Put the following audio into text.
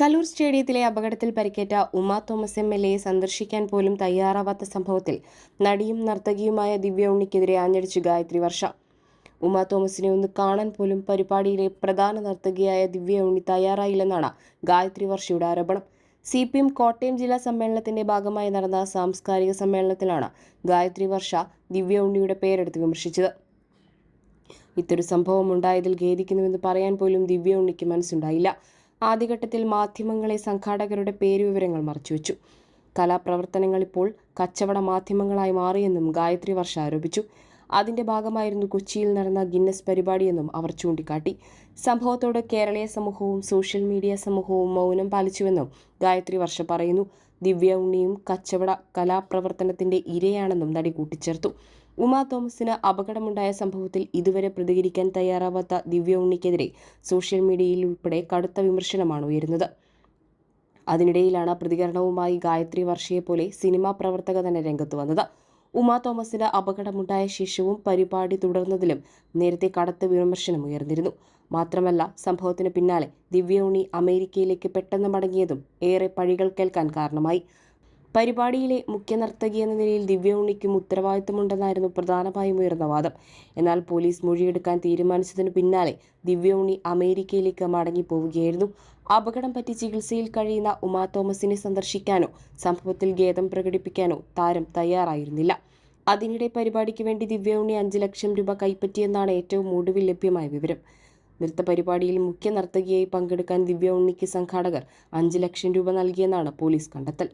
കലൂർ സ്റ്റേഡിയത്തിലെ അപകടത്തിൽ പരിക്കേറ്റ ഉമ തോമസ് എം എൽ എയെ സന്ദർശിക്കാൻ പോലും തയ്യാറാവാത്ത സംഭവത്തിൽ നടിയും നർത്തകിയുമായ ദിവ്യ ഉണ്ണിക്കെതിരെ ആഞ്ഞടിച്ചു ഗായത്രി വർഷ. ഉമ തോമസിനെ ഒന്ന് കാണാൻ പോലും പരിപാടിയിലെ പ്രധാന നർത്തകിയായ ദിവ്യ ഉണ്ണി തയ്യാറായില്ലെന്നാണ് ഗായത്രി വർഷയുടെ ആരോപണം. സി പി എം കോട്ടയം ജില്ലാ സമ്മേളനത്തിന്റെ ഭാഗമായി നടന്ന സാംസ്കാരിക സമ്മേളനത്തിലാണ് ഗായത്രി വർഷ ദിവ്യ ഉണ്ണിയുടെ പേരെടുത്ത് വിമർശിച്ചത്. ഇത്തൊരു സംഭവം ഉണ്ടായതിൽ ഖേദിക്കുന്നുവെന്ന് പറയാൻ പോലും ദിവ്യ ഉണ്ണിക്ക് മനസ്സുണ്ടായില്ല. ആദ്യഘട്ടത്തിൽ മാധ്യമങ്ങളെ സംഘാടകരുടെ പേരുവിവരങ്ങൾ മറച്ചുവെച്ചു. കലാപ്രവർത്തനങ്ങൾ ഇപ്പോൾ കച്ചവട മാധ്യമങ്ങളായി മാറിയെന്നും ഗായത്രി വർഷ ആരോപിച്ചു. അതിന്റെ ഭാഗമായിരുന്നു കൊച്ചിയിൽ നടന്ന ഗിന്നസ് പരിപാടിയെന്നും അവർ ചൂണ്ടിക്കാട്ടി. സംഭവത്തോട് കേരളീയ സമൂഹവും സോഷ്യൽ മീഡിയ സമൂഹവും മൗനം പാലിച്ചുവെന്നും ഗായത്രി വർഷ പറയുന്നു. ദിവ്യ ഉണ്ണിയും കച്ചവട കലാപ്രവർത്തനത്തിന്റെ ഇരയാണെന്നും നടി കൂട്ടിച്ചേർത്തു. ഉമാ തോമസിന് അപകടമുണ്ടായ സംഭവത്തിൽ ഇതുവരെ പ്രതികരിക്കാൻ തയ്യാറാവാത്ത ദിവ്യ ഉണ്ണിക്കെതിരെ സോഷ്യൽ മീഡിയയിൽ ഉൾപ്പെടെ കടുത്ത വിമർശനമാണ് ഉയരുന്നത്. അതിനിടയിലാണ് പ്രതികരണവുമായി ഗായത്രി വർഷയെപ്പോലെ സിനിമാ പ്രവർത്തക തന്നെ രംഗത്ത് വന്നത്. ഉമാ തോമസിന് അപകടമുണ്ടായ ശേഷവും പരിപാടി തുടർന്നതിലും നേരത്തെ കടുത്ത വിമർശനം ഉയർന്നിരുന്നു. മാത്രമല്ല സംഭവത്തിന് പിന്നാലെ ദിവ്യ അമേരിക്കയിലേക്ക് പെട്ടെന്ന് മടങ്ങിയതും ഏറെ പഴികൾ കേൾക്കാൻ കാരണമായി. പരിപാടിയിലെ മുഖ്യ നർത്തകി എന്ന നിലയിൽ ദിവ്യ ഉണ്ണിക്കും ഉത്തരവാദിത്തമുണ്ടെന്നായിരുന്നു പ്രധാനമായും ഉയർന്ന വാദം. എന്നാൽ പോലീസ് മൊഴിയെടുക്കാൻ തീരുമാനിച്ചതിന് പിന്നാലെ ദിവ്യ ഉണ്ണി അമേരിക്കയിലേക്ക് മടങ്ങിപ്പോവുകയായിരുന്നു. അപകടം പറ്റി ചികിത്സയിൽ കഴിയുന്ന ഉമാ തോമസിനെ സന്ദർശിക്കാനോ സംഭവത്തിൽ ഖേദം പ്രകടിപ്പിക്കാനോ താരം തയ്യാറായിരുന്നില്ല. അതിനിടെ പരിപാടിക്ക് വേണ്ടി ദിവ്യ ഉണ്ണി അഞ്ച് ലക്ഷം രൂപ കൈപ്പറ്റിയെന്നാണ് ഏറ്റവും ഒടുവിൽ ലഭ്യമായ വിവരം. നൃത്ത പരിപാടിയിൽ മുഖ്യ നർത്തകിയായി പങ്കെടുക്കാൻ ദിവ്യ ഉണ്ണിക്ക് സംഘാടകർ അഞ്ച് ലക്ഷം രൂപ നൽകിയെന്നാണ് പോലീസ് കണ്ടെത്തൽ.